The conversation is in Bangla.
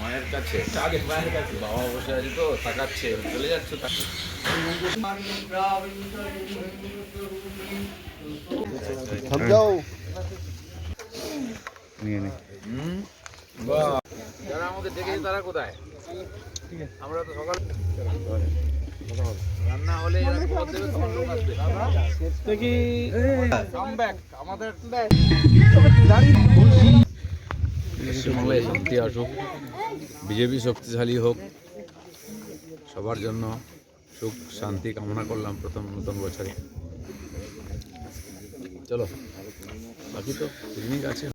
মায়ের কাছে আগে মায়ের কাছে বাবা বসে আছে তো তাকাচ্ছে চলে যাচ্ছে তাকে যারা আমাদের ডেকেছে তারা কোথায়? আমরা তো সকাল রান্না হলে পশ্চিমবাংলায় শান্তি আসুক বিজেপি শক্তিশালী হোক সবার জন্য সুখ শান্তি কামনা করলাম প্রথম নতুন বছরে। চলো বাকি তো পিকনিক আছে।